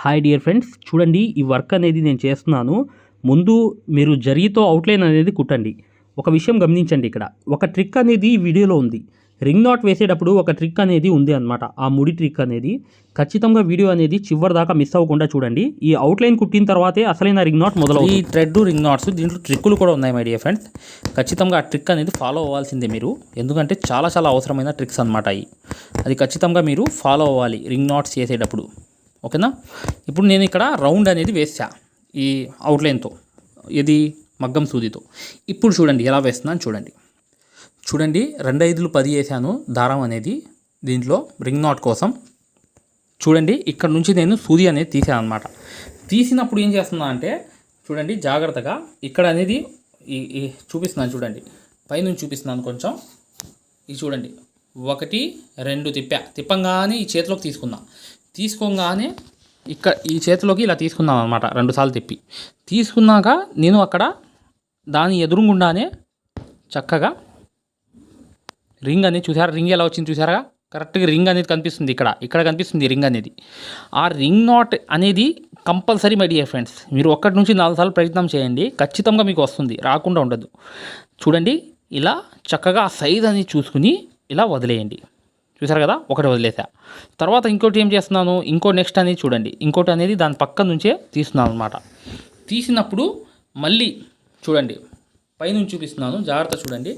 Hi dear friends చూడండి ఈ work అనేది నేను చేస్తున్నాను. ముందు మీరు జరీతో అవుట్లైన్ అనేది కుట్టండి. ఒక విషయం గమనించండి ఇక్కడ. ఒక ట్రిక్ అనేది వీడియోలో ఉంది. రింగ్ నాట్ వేసేటప్పుడు ఒక ట్రిక్ అనేది ఉంది అనమాట ఆ ముడి ట్రిక్ అనేది. ఖచ్చితంగా వీడియో అనేది చివరి దాకా మిస్ అవ్వకుండా చూడండి. ఈ అవుట్లైన్ కుట్టిన తర్వాతే అసలైన రింగ్ నాట్ మొదలవు ఈ థ్రెడ్ రింగ్ నాట్స్ దీంట్లో ట్రిక్కులు కూడా ఉన్నాయి మై డియర్ ఫ్రెండ్స్ ఖచ్చితంగా ఆ ట్రిక్ అనేది ఫాలో అవ్వాల్సిందే మీరు. ఎందుకంటే చాలా చాలా అవసరమైన ట్రిక్స్ అనమాట అవి అది ఖచ్చితంగా మీరు ఫాలో అవ్వాలి రింగ్ నాట్స్ చేసేటప్పుడు. ఓకేనా? ఇప్పుడు నేను ఇక్కడ రౌండ్ అనేది వేసా ఈ అవుట్లైన్తో ఇది మగ్గం సూదితో. ఇప్పుడు చూడండి ఎలా వేస్తున్నాను చూడండి. చూడండి రెండు ఐదులు పది వేసాను దారం అనేది దీంట్లో రింగ్ నాట్ కోసం. చూడండి ఇక్కడ నుంచి నేను సూది అనేది తీసాను అనమాట తీసినప్పుడు ఏం చేస్తున్నా అంటే చూడండి జాగ్రత్తగా ఇక్కడ అనేది ఈ చూపిస్తున్నాను చూడండి. పైనుంచి చూపిస్తున్నాను కొంచెం. ఇది చూడండి. ఒకటి రెండు తిప్పా. తిప్పంగానే ఈ చేతిలోకి తీసుకున్నా. తీసుకోగానే ఇక్కడ ఈ చేతిలోకి ఇలా తీసుకున్నాను అనమాట రెండుసార్లు తిప్పి. తీసుకున్నాక నేను అక్కడ దాని ఎదురుగుండానే చక్కగా రింగ్ అనేది చూసారా? రింగ్ ఎలా వచ్చింది చూసారా? కరెక్ట్గా రింగ్ అనేది కనిపిస్తుంది ఇక్కడ. ఇక్కడ కనిపిస్తుంది రింగ్ అనేది. ఆ రింగ్ నాట్ అనేది కంపల్సరీ మై డియర్ ఫ్రెండ్స్ మీరు ఒక్కటి నుంచి నాలుగు సార్లు ప్రయత్నం చేయండి ఖచ్చితంగా మీకు వస్తుంది రాకుండా ఉండదు. చూడండి ఇలా చక్కగా ఆ సైజ్ అనేది చూసుకుని ఇలా వదిలేయండి. చూసారు కదా? ఒకటి వదిలేసా తర్వాత ఇంకోటి ఏం చేస్తున్నాను? ఇంకో నెక్స్ట్ అనేది చూడండి. ఇంకోటి అనేది దాని పక్క నుంచే తీస్తున్నాను అనమాట తీసినప్పుడు మళ్ళీ చూడండి. పైనుంచి చూపిస్తున్నాను. జాగ్రత్త చూడండి.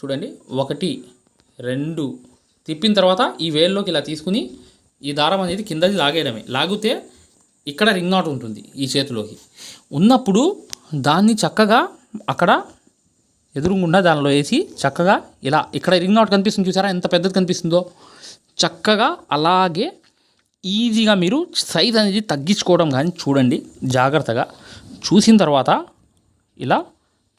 చూడండి. ఒకటి రెండు తిప్పిన తర్వాత ఈ వేల్లోకి ఇలా తీసుకుని ఈ దారం అనేది కిందది లాగేయడమే. లాగితే ఇక్కడ రింగ్ నాట్ ఉంటుంది ఈ చేతిలోకి. ఉన్నప్పుడు దాన్ని చక్కగా అక్కడ ఎదురుగుండా దానిలో వేసి చక్కగా ఇలా ఇక్కడ రింగ్ నాట్ కనిపిస్తుంది చూసారా? ఎంత పెద్దది కనిపిస్తుందో. చక్కగా అలాగే ఈజీగా మీరు సైజ్ అనేది తగ్గించుకోవడం కానీ చూడండి జాగ్రత్తగా. చూసిన తర్వాత ఇలా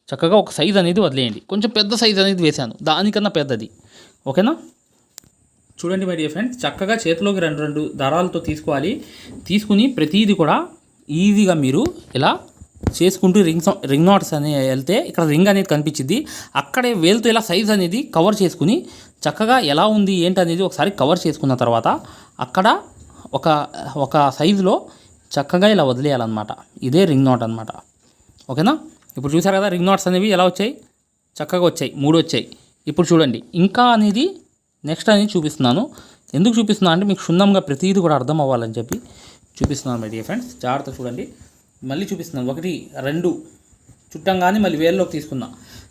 చక్కగా ఒక సైజ్ అనేది వదిలేయండి. కొంచెం పెద్ద సైజ్ అనేది వేశాను. దానికన్నా పెద్దది. ఓకేనా? చూడండి మై డియర్ ఫ్రెండ్స్ చక్కగా చేతిలోకి రెండు రెండు దారాలతో తీసుకోవాలి. తీసుకుని ప్రతిదీ కూడా ఈజీగా మీరు ఇలా చేసుకుంటూ రింగ్స్ రింగ్ నాట్స్ అని వెళ్తే ఇక్కడ రింగ్ అనేది కనిపించింది. అక్కడే వేలుతో ఇలా సైజ్ అనేది కవర్ చేసుకుని చక్కగా ఎలా ఉంది ఏంటి అనేది ఒకసారి కవర్ చేసుకున్న తర్వాత అక్కడ ఒక ఒక సైజులో చక్కగా ఇలా వదిలేయాలన్నమాట. ఇదే రింగ్ నాట్ అనమాట ఓకేనా? ఇప్పుడు చూసారు కదా రింగ్ నాట్స్ అనేవి ఎలా వచ్చాయి? చక్కగా వచ్చాయి మూడు వచ్చాయి. ఇప్పుడు చూడండి ఇంకా అనేది నెక్స్ట్ అనేది చూపిస్తున్నాను. ఎందుకు చూపిస్తున్నాను అంటే మీకు క్షుణ్ణంగా ప్రతిదీ కూడా అర్థం అవ్వాలని చెప్పి చూపిస్తున్నాను మై డియర్ ఫ్రెండ్స్ జాగ్రత్త చూడండి. మళ్ళీ చూపిస్తున్నాను. ఒకటి రెండు. చుట్టంగానే మళ్ళీ వేల్లోకి తీసుకుందాం.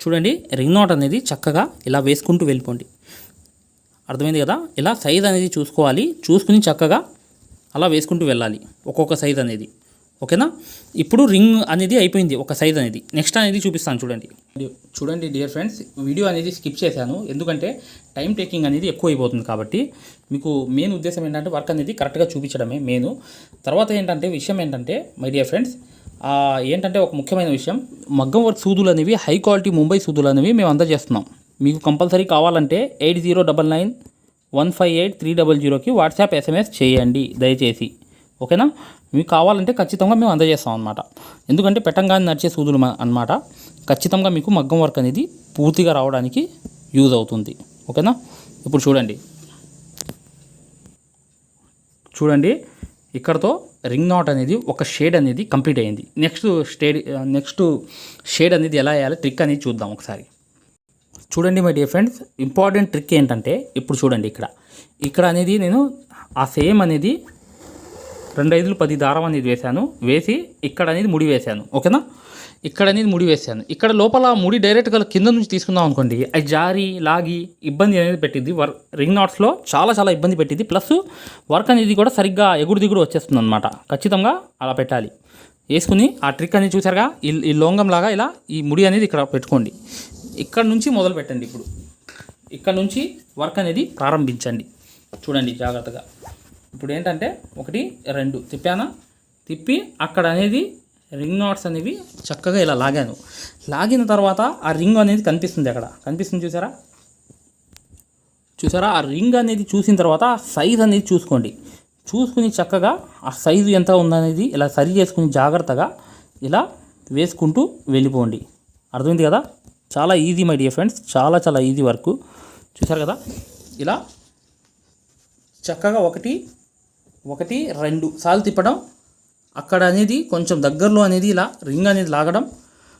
చూడండి రింగ్ నాట్ అనేది చక్కగా ఇలా వేసుకుంటూ వెళ్ళిపోండి. అర్థమైంది కదా? ఇలా సైజ్ అనేది చూసుకోవాలి. చూసుకుని చక్కగా అలా వేసుకుంటూ వెళ్ళాలి. ఒక్కొక్క సైజ్ అనేది. ఓకేనా? ఇప్పుడు రింగ్ అనేది అయిపోయింది ఒక సైజ్ అనేది. నెక్స్ట్ అనేది చూపిస్తాను చూడండి. చూడండి డియర్ ఫ్రెండ్స్ వీడియో అనేది స్కిప్ చేశాను. ఎందుకంటే టైం టేకింగ్ అనేది ఎక్కువ అయిపోతుంది కాబట్టి మీకు మెయిన్ ఉద్దేశం ఏంటంటే వర్క్ అనేది కరెక్ట్గా చూపించడమే మెయిన్ తర్వాత ఏంటంటే విషయం ఏంటంటే మై డియర్ ఫ్రెండ్స్ ఏంటంటే ఒక ముఖ్యమైన విషయం. మగ్గం వర్క్ సూదులు అనేవి హై క్వాలిటీ ముంబై సూదులు అనేవి మేము అందజేస్తున్నాం. మీకు కంపల్సరీ కావాలంటే eight zero double nine one five eight three double జీరోకి వాట్సాప్ ఎస్ఎంఎస్ చేయండి దయచేసి. ఓకేనా? మీకు కావాలంటే ఖచ్చితంగా మేము అందజేస్తాం అనమాట ఎందుకంటే పెట్టంగానే నడిచే సూదులు అనమాట ఖచ్చితంగా మీకు మగ్గం వర్క్ అనేది పూర్తిగా రావడానికి యూజ్ అవుతుంది. ఓకేనా? ఇప్పుడు చూడండి. చూడండి. ఇక్కడతో రింగ్ నాట్ అనేది ఒక షేడ్ అనేది కంప్లీట్ అయ్యింది నెక్స్ట్ స్టేడ్ నెక్స్ట్ షేడ్ అనేది ఎలా వేయాలి ట్రిక్ అనేది చూద్దాం ఒకసారి. చూడండి my dear friends important trick ఏంటంటే ఇప్పుడు చూడండి ఇక్కడ. ఇక్కడ అనేది నేను ఆ సేమ్ అనేది రెండు ఐదులు పది దారం అనేది వేశాను. వేసి ఇక్కడ అనేది ముడి వేశాను. ఓకేనా? ఇక్కడ అనేది ముడి వేసాను ఇక్కడ లోపల ముడి డైరెక్ట్గా కింద నుంచి తీసుకుందాం అనుకోండి. అది జారి లాగి ఇబ్బంది అనేది పెట్టింది వర్ రింగ్ నాట్స్లో చాలా చాలా ఇబ్బంది పెట్టింది ప్లస్ వర్క్ అనేది కూడా సరిగ్గా ఎగుడు దిగుడు వచ్చేస్తుంది అనమాట ఖచ్చితంగా అలా పెట్టాలి. వేసుకుని ఆ ట్రిక్ అనేది చూసారుగా? ఈ ఈ లోంగం లాగా ఇలా ఈ ముడి అనేది ఇక్కడ పెట్టుకోండి. ఇక్కడ నుంచి మొదలు పెట్టండి ఇప్పుడు. ఇక్కడ నుంచి వర్క్ అనేది ప్రారంభించండి. చూడండి జాగ్రత్తగా. ఇప్పుడు ఏంటంటే ఒకటి రెండు తిప్పానా? తిప్పి అక్కడ అనేది రింగ్ నాట్స్ అనేవి చక్కగా ఇలా లాగాను. లాగిన తర్వాత ఆ రింగ్ అనేది కనిపిస్తుంది అక్కడ. కనిపిస్తుంది చూసారా? చూసారా? ఆ రింగ్ అనేది చూసిన తర్వాత ఆ సైజ్ అనేది చూసుకోండి. చూసుకుని చక్కగా ఆ సైజు ఎంత ఉందనేది ఇలా సరి చేసుకుని జాగ్రత్తగా ఇలా వేసుకుంటూ వెళ్ళిపోండి. అర్థమైంది కదా? చాలా ఈజీ మై డియర్ ఫ్రెండ్స్. చాలా చాలా ఈజీ వర్క్. చూసారు కదా? ఇలా చక్కగా ఒకటి ఒకటి రెండు సార్లు తిప్పడం అక్కడ అనేది కొంచెం దగ్గరలో అనేది ఇలా రింగ్ అనేది లాగడం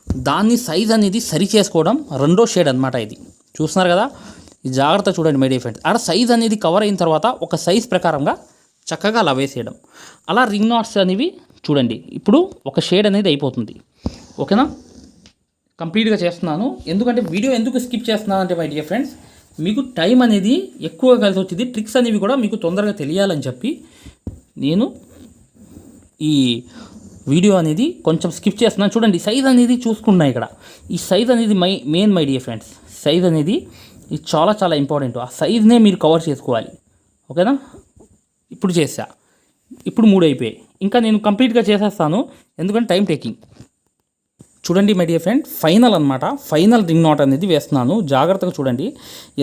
దాన్ని సైజ్ అనేది సరి చేసుకోవడం రెండో షేడ్ అనమాట ఇది. చూస్తున్నారు కదా? జాగ్రత్త చూడండి మై డియర్ ఫ్రెండ్స్ అక్కడ సైజ్ అనేది కవర్ అయిన తర్వాత ఒక సైజ్ ప్రకారంగా చక్కగా అలా వేసేయడం. అలా రింగ్ నాట్స్ అనేవి చూడండి ఇప్పుడు ఒక షేడ్ అనేది అయిపోతుంది. ఓకేనా? కంప్లీట్గా చేస్తున్నాను. ఎందుకంటే వీడియో ఎందుకు స్కిప్ చేస్తున్నాను అంటే మై డియర్ ఫ్రెండ్స్ మీకు టైం అనేది ఎక్కువ కలిసి వచ్చింది. ట్రిక్స్ అనేవి కూడా మీకు తొందరగా తెలియాలని చెప్పి నేను ఈ వీడియో అనేది కొంచెం స్కిప్ చేస్తున్నాను. చూడండి సైజ్ అనేది చూసుకున్నా ఇక్కడ. ఈ సైజ్ అనేది my main my dear friends size అనేది ఇది చాలా చాలా ఇంపార్టెంట్ ఆ సైజ్నే మీరు కవర్ చేసుకోవాలి. ఓకేనా? ఇప్పుడు చేసా ఇప్పుడు మూడు అయిపోయాయి. ఇంకా నేను కంప్లీట్గా చేసేస్తాను. ఎందుకంటే టైం టేకింగ్ చూడండి మై డియర్ ఫ్రెండ్ ఫైనల్ అనమాట ఫైనల్ రింగ్ నాట్ అనేది వేస్తున్నాను. జాగ్రత్తగా చూడండి.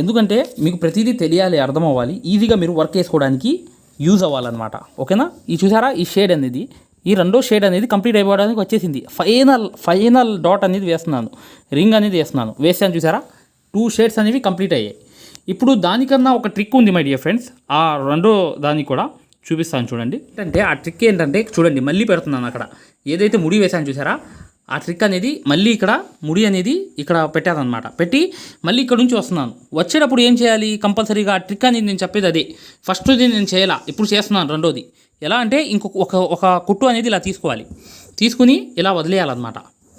ఎందుకంటే మీకు ప్రతిదీ తెలియాలి అర్థం అవ్వాలి ఈజీగా మీరు వర్క్ చేసుకోవడానికి యూజ్ అవ్వాలన్నమాట. ఓకేనా? ఈ చూసారా? ఈ షేడ్ అనేది ఈ రెండో షేడ్ అనేది కంప్లీట్ అయిపోవడానికి వచ్చేసింది. ఫైనల్ ఫైనల్ డాట్ అనేది వేస్తున్నాను. రింగ్ అనేది వేస్తున్నాను. వేసాను చూసారా? టూ షేడ్స్ అనేవి కంప్లీట్ అయ్యాయి. ఇప్పుడు దానికన్నా ఒక ట్రిక్ ఉంది మై డియర్ ఫ్రెండ్స్. ఆ రెండో దానికి కూడా చూపిస్తాను చూడండి. అంటే ఆ ట్రిక్ ఏంటంటే చూడండి మళ్ళీ పెడుతున్నాను అక్కడ. ఏదైతే ముడి వేసాను చూసారా? ఆ ట్రిక్ అనేది మళ్ళీ ఇక్కడ ముడి అనేది ఇక్కడ పెట్టానమాట పెట్టి మళ్ళీ ఇక్కడ నుంచి వస్తున్నాను. వచ్చేటప్పుడు ఏం చేయాలి? కంపల్సరీగా ఆ ట్రిక్ అనేది నేను చెప్పేది అదే. ఫస్ట్ నేను చేయాలా? ఇప్పుడు చేస్తున్నాను రెండోది. ఎలా అంటే ఇంకొక ఒక ఒక కుట్టు అనేది ఇలా తీసుకోవాలి. తీసుకుని ఇలా వదిలేయాలన్నమాట.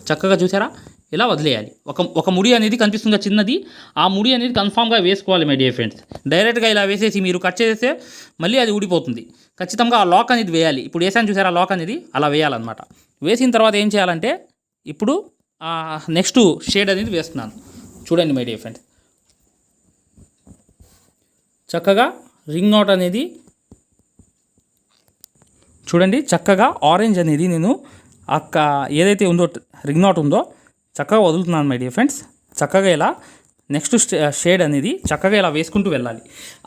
చక్కగా చూసారా? ఇలా వదిలేయాలి. ఒక ఒక ముడి అనేది కనిపిస్తుంది చిన్నది? ఆ ముడి అనేది కన్ఫామ్గా వేసుకోవాలి మై డియర్ ఫ్రెండ్స్ డైరెక్ట్గా ఇలా వేసేసి మీరు కట్ చేస్తే మళ్ళీ అది ఊడిపోతుంది. ఖచ్చితంగా ఆ లాక్ అనేది వేయాలి. ఇప్పుడు వేసాను చూసారా? లాక్ అనేది అలా వేయాలన్నమాట. వేసిన తర్వాత ఏం చేయాలంటే ఇప్పుడు నెక్స్ట్ షేడ్ అనేది వేస్తున్నాను. చూడండి మై డియర్ ఫ్రెండ్స్ చక్కగా రింగ్ నాట్ అనేది చూడండి చక్కగా ఆరెంజ్ అనేది నేను అక్క ఏదైతే ఉందో రింగ్ నాట్ ఉందో చక్కగా వదులుతున్నాను మై డియర్ ఫ్రెండ్స్ చక్కగా ఇలా నెక్స్ట్ షేడ్ అనేది చక్కగా ఇలా వేసుకుంటూ వెళ్ళాలి.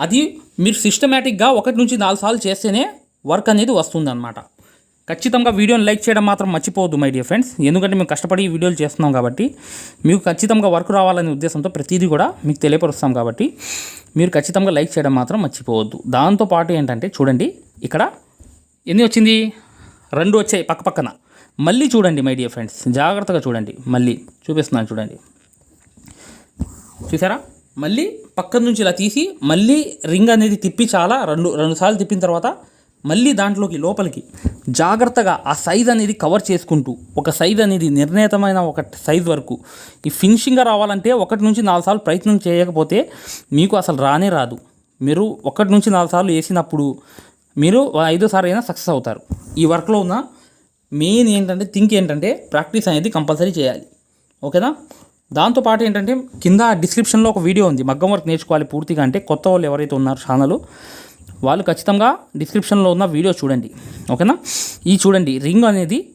అది మీరు సిస్టమేటిక్గా ఒకటి నుంచి నాలుగు సార్లు చేస్తేనే వర్క్ అనేది వస్తుందన్నమాట. ఖచ్చితంగా వీడియోని లైక్ చేయడం మాత్రం మర్చిపోవద్దు మై డియర్ ఫ్రెండ్స్ ఎందుకంటే మేము కష్టపడి ఈ వీడియోలు చేస్తున్నాం కాబట్టి మీకు ఖచ్చితంగా వర్క్ రావాలనే ఉద్దేశంతో ప్రతిదీ కూడా మీకు తెలియపరుస్తాం కాబట్టి మీరు ఖచ్చితంగా లైక్ చేయడం మాత్రం మర్చిపోవద్దు. దాంతోపాటు ఏంటంటే చూడండి ఇక్కడ ఎన్ని వచ్చింది? రెండు వచ్చాయి పక్క పక్కన. మళ్ళీ చూడండి మై డియర్ ఫ్రెండ్స్ జాగ్రత్తగా చూడండి మళ్ళీ చూపిస్తున్నాను చూడండి. చూసారా? మళ్ళీ పక్క నుంచి ఇలా తీసి మళ్ళీ రింగ్ అనేది తిప్పి చాలా రెండు రెండు సార్లు తిప్పిన తర్వాత మళ్ళీ దాంట్లోకి లోపలికి జాగ్రత్తగా ఆ సైజ్ అనేది కవర్ చేసుకుంటూ ఒక సైజ్ అనేది నిర్ణీతమైన ఒక సైజ్ వరకు ఈ ఫినిషింగ్గా రావాలంటే ఒకటి నుంచి నాలుగు సార్లు ప్రయత్నం చేయకపోతే మీకు అసలు రానే రాదు. మీరు ఒకటి నుంచి నాలుగు సార్లు వేసినప్పుడు మీరు ఐదోసారి అయినా సక్సెస్ అవుతారు. ఈ వర్క్లో ఉన్న మెయిన్ ఏంటంటే థింక్ ఏంటంటే ప్రాక్టీస్ అనేది కంపల్సరీ చేయాలి. ఓకేనా? దాంతోపాటు ఏంటంటే కింద డిస్క్రిప్షన్లో ఒక వీడియో ఉంది. మగ్గం వర్క్ నేర్చుకోవాలి పూర్తిగా అంటే కొత్త వాళ్ళు ఎవరైతే ఉన్నారో ఛానల్ వాళ్ళు ఖచ్చితంగా డిస్క్రిప్షన్లో ఉన్న వీడియో చూడండి. ఓకేనా? ఈ చూడండి రింగ్ అనేది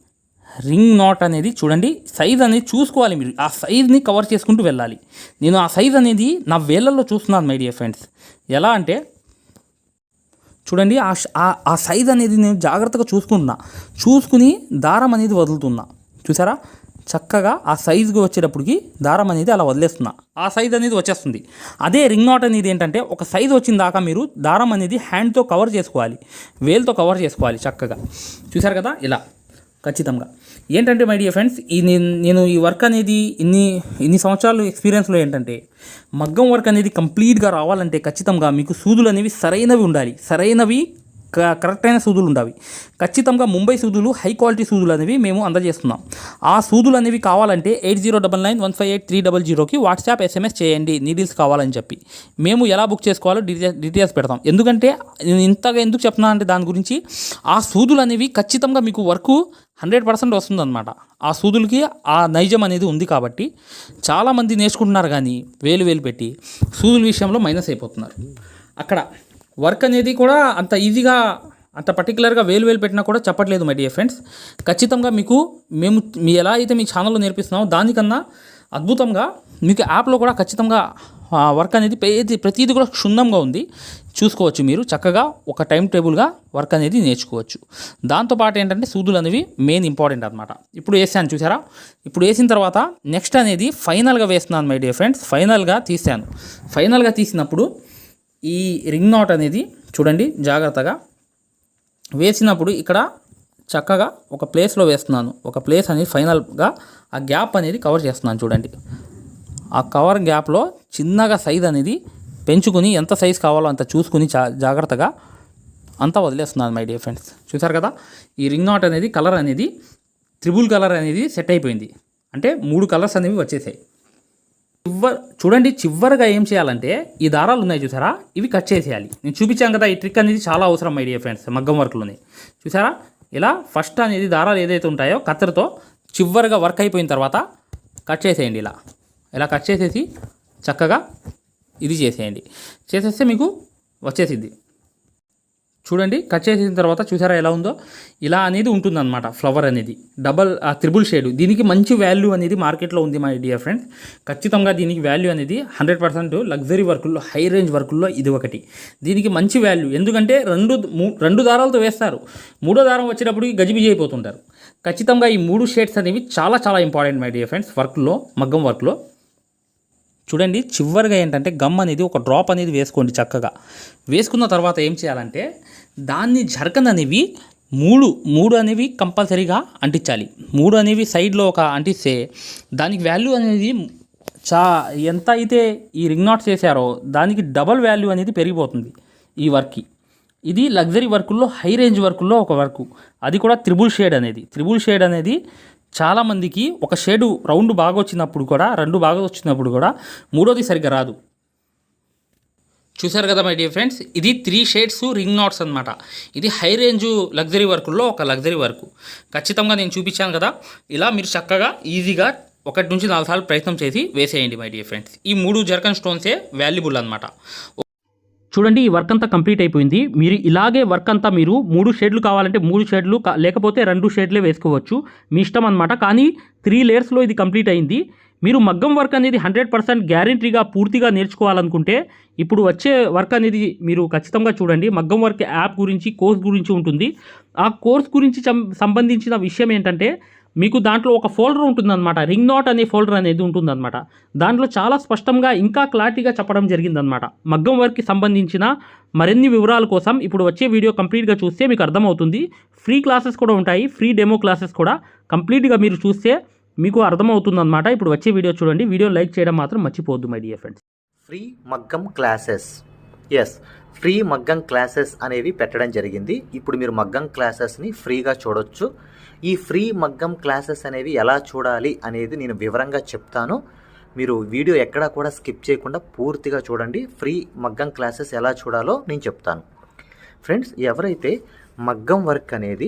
రింగ్ నాట్ అనేది చూడండి సైజ్ అనేది చూసుకోవాలి మీరు. ఆ సైజ్ని కవర్ చేసుకుంటూ వెళ్ళాలి. నేను ఆ సైజ్ అనేది నా వేళ్ళల్లో చూస్తున్నాను మై డియర్ ఫ్రెండ్స్ ఎలా అంటే చూడండి ఆ ఆ- సైజ్ అనేది నేను జాగ్రత్తగా చూసుకుంటున్నా. చూసుకుని దారం అనేది వదులుతున్నా. చూసారా? చక్కగా ఆ సైజుకి వచ్చేటప్పటికి దారం అనేది అలా వదిలేస్తున్నా. ఆ సైజ్ అనేది వచ్చేస్తుంది. అదే రింగ్ నాట్ అనేది ఏంటంటే ఒక సైజ్ వచ్చిన దాకా మీరు దారం అనేది హ్యాండ్తో కవర్ చేసుకోవాలి. వేల్తో కవర్ చేసుకోవాలి చక్కగా. చూసారు కదా? ఇలా. ఖచ్చితంగా. ఏంటంటే మై డియర్ ఫ్రెండ్స్ ఈ నేను ఈ వర్క్ అనేది ఇన్ని ఇన్ని సంవత్సరాలు ఎక్స్పీరియన్స్లో ఏంటంటే మగ్గం వర్క్ అనేది కంప్లీట్గా రావాలంటే ఖచ్చితంగా మీకు సూదులు అనేవి సరైనవి ఉండాలి. సరైనవి కరెక్ట్ అయిన సూదులు ఉండవి ఖచ్చితంగా ముంబై సూదులు హై క్వాలిటీ సూదులు అనేవి మేము అందజేస్తున్నాం. ఆ సూదులు అనేవి కావాలంటే eight zero double nine one five eight three double జీరోకి వాట్సాప్ ఎస్ఎంఎస్ చేయండి. నీడిల్స్ కావాలని చెప్పి. మేము ఎలా బుక్ చేసుకోవాలో డీటెయిల్స్ డీటెయిల్స్ పెడతాం. ఎందుకంటే నేను ఇంతగా ఎందుకు చెప్తున్నా అంటే దాని గురించి ఆ సూదులు అనేవి ఖచ్చితంగా మీకు వర్క్ హండ్రెడ్ పర్సెంట్ వస్తుందన్నమాట. ఆ సూదులకి ఆ నైజం అనేది ఉంది కాబట్టి చాలామంది నేర్చుకుంటున్నారు కానీ వేలు వేలు పెట్టి సూదుల విషయంలో మైనస్ అయిపోతున్నారు. అక్కడ వర్క్ అనేది కూడా అంత ఈజీగా అంత పర్టికులర్గా వేలు వేలు పెట్టినా కూడా చెప్పట్లేదు మై డియర్ ఫ్రెండ్స్. ఖచ్చితంగా మీకు మేము మీ ఎలా అయితే మీ ఛానల్లో నేర్పిస్తున్నామో దానికన్నా అద్భుతంగా మీకు యాప్లో కూడా ఖచ్చితంగా వర్క్ అనేది ప్రతి ప్రతిదీ కూడా క్షుణ్ణంగా ఉంది. చూసుకోవచ్చు మీరు. చక్కగా ఒక టైం టేబుల్గా వర్క్ అనేది నేర్చుకోవచ్చు. దాంతోపాటు ఏంటంటే సూదులు అనేవి మెయిన్ ఇంపార్టెంట్ అనమాట ఇప్పుడు వేసాను చూసారా? ఇప్పుడు వేసిన తర్వాత నెక్స్ట్ అనేది ఫైనల్గా వేస్తున్నాను మై డియర్ ఫ్రెండ్స్. ఫైనల్గా తీసాను. ఫైనల్గా తీసినప్పుడు ఈ రింగ్ నాట్ అనేది చూడండి జాగ్రత్తగా వేసినప్పుడు ఇక్కడ చక్కగా ఒక ప్లేస్లో వేస్తున్నాను. ఒక ప్లేస్ అనేది ఫైనల్గా ఆ గ్యాప్ అనేది కవర్ చేస్తున్నాను చూడండి. ఆ కవర్ గ్యాప్లో చిన్నగా సైజ్ అనేది పెంచుకుని ఎంత సైజ్ కావాలో అంత చూసుకుని జాగ్రత్తగా అంతా వదిలేస్తున్నాను మై డియర్ ఫ్రెండ్స్ చూసారు కదా? ఈ రింగ్ నాట్ అనేది కలర్ అనేది త్రిబుల్ కలర్ అనేది సెట్ అయిపోయింది. అంటే మూడు కలర్స్ అనేవి వచ్చేసాయి. చివరి చూడండి చివరిగా ఏం చేయాలంటే ఈ దారాలు ఉన్నాయి చూసారా? ఇవి కట్ చేసేయాలి. నేను చూపించాను కదా ఈ ట్రిక్ అనేది చాలా అవసరం మై డియర్ ఫ్రెండ్స్ మగ్గం వర్క్లోనే చూసారా? ఇలా ఫస్ట్ అనేది దారాలు ఏదైతే ఉంటాయో కత్తెరతో చివరిగా వర్క్ అయిపోయిన తర్వాత కట్ చేసేయండి ఇలా. ఇలా కట్ చేసేసి చక్కగా ఇది చేసేయండి. చేసేస్తే మీకు వచ్చేసిద్ది. చూడండి కట్ చేసిన తర్వాత చూసారా ఎలా ఉందో? ఇలా అనేది ఉంటుందన్నమాట ఫ్లవర్ అనేది. డబల్ త్రిబుల్ షేడ్ దీనికి మంచి వాల్యూ అనేది మార్కెట్లో ఉంది మా డియర్ ఫ్రెండ్స్ ఖచ్చితంగా దీనికి వాల్యూ అనేది హండ్రెడ్ పర్సెంట్ లగ్జరీ వర్కుల్లో హై రేంజ్ వర్కుల్లో ఇది ఒకటి. దీనికి మంచి వాల్యూ ఎందుకంటే రెండు మూ- రెండు దారాలతో వేస్తారు. మూడో దారం వచ్చేటప్పుడు గజిబిజి అయిపోతుంటారు. ఖచ్చితంగా ఈ మూడు షేడ్స్ అనేవి చాలా చాలా ఇంపార్టెంట్ మై డియర్ ఫ్రెండ్స్ వర్క్లో మగ్గం వర్క్లో చూడండి చివరిగా ఏంటంటే గమ్ అనేది ఒక డ్రాప్ అనేది వేసుకోండి చక్కగా. వేసుకున్న తర్వాత ఏం చేయాలంటే దాన్ని జరకన్ అనేవి మూడు మూడు అనేవి కంపల్సరీగా అంటించాలి. మూడు అనేవి సైడ్లో ఒక అంటిస్తే దానికి వాల్యూ అనేది చా ఎంత అయితే ఈ రింగ్ నాట్స్ చేశారో దానికి డబల్ వాల్యూ అనేది పెరిగిపోతుంది ఈ వర్క్కి. ఇది లగ్జరీ వర్కుల్లో హై రేంజ్ వర్కుల్లో ఒక వర్కు. అది కూడా త్రిబుల్ షేడ్ అనేది. త్రిబుల్ షేడ్ అనేది చాలామందికి ఒక షేడు రౌండ్ బాగా వచ్చినప్పుడు కూడా రెండు బాగా వచ్చినప్పుడు కూడా మూడోది సరిగ్గా రాదు. చూసారు కదా మై డియర్ ఫ్రెండ్స్ ఇది త్రీ షేడ్స్ రింగ్ నాట్స్ అనమాట ఇది హై రేంజ్ లగ్జరీ వర్కుల్లో ఒక లగ్జరీ వర్క్ ఖచ్చితంగా నేను చూపించాను కదా. ఇలా మీరు చక్కగా ఈజీగా ఒకటి నుంచి నాలుగు సార్లు ప్రయత్నం చేసి వేసేయండి మై డియర్ ఫ్రెండ్స్ ఈ మూడు జర్కన్ స్టోన్సే వాల్యుబుల్ అనమాట చూడండి ఈ వర్క్ అంతా కంప్లీట్ అయిపోయింది. మీరు ఇలాగే వర్క్ అంతా మీరు మూడు షేడ్లు కావాలంటే మూడు షేడ్లు కా- లేకపోతే రెండు షేడ్లే వేసుకోవచ్చు. మీ ఇష్టం అనమాట కానీ త్రీ లేయర్స్లో ఇది కంప్లీట్ అయింది. మీరు మగ్గం వర్క్ అనేది హండ్రెడ్ పర్సెంట్ గ్యారంటీగా పూర్తిగా నేర్చుకోవాలనుకుంటే ఇప్పుడు వచ్చే వర్క్ అనేది మీరు ఖచ్చితంగా చూడండి. మగ్గం వర్క్ యాప్ గురించి కోర్స్ గురించి ఉంటుంది. ఆ కోర్స్ గురించి సం- సంబంధించిన విషయం ఏంటంటే మీకు దాంట్లో ఒక ఫోల్డర్ ఉంటుందన్నమాట. రింగ్ నాట్ అనే ఫోల్డర్ అనేది ఉంటుందన్నమాట. దాంట్లో చాలా స్పష్టంగా ఇంకా క్లారిటీగా చెప్పడం జరిగిందనమాట మగ్గం వర్క్కి సంబంధించిన మరిన్ని వివరాల కోసం ఇప్పుడు వచ్చే వీడియో కంప్లీట్గా చూస్తే మీకు అర్థమవుతుంది. ఫ్రీ క్లాసెస్ కూడా ఉంటాయి. ఫ్రీ డెమో క్లాసెస్ కూడా కంప్లీట్గా మీరు చూస్తే మీకు అర్థమవుతుందన్నమాట. ఇప్పుడు వచ్చే వీడియో చూడండి. వీడియో లైక్ చేయడం మాత్రం మర్చిపోవద్దు మై డియర్ ఫ్రెండ్స్. ఫ్రీ మగ్గం క్లాసెస్. ఎస్ ఫ్రీ మగ్గం క్లాసెస్ అనేవి పెట్టడం జరిగింది. ఇప్పుడు మీరు మగ్గం క్లాసెస్ని ఫ్రీగా చూడొచ్చు. ఈ ఫ్రీ మగ్గం క్లాసెస్ అనేవి ఎలా చూడాలి అనేది నేను వివరంగా చెప్తాను. మీరు వీడియో ఎక్కడా కూడా స్కిప్ చేయకుండా పూర్తిగా చూడండి. ఫ్రీ మగ్గం క్లాసెస్ ఎలా చూడాలో నేను చెప్తాను. ఫ్రెండ్స్ ఎవరైతే మగ్గం వర్క్ అనేది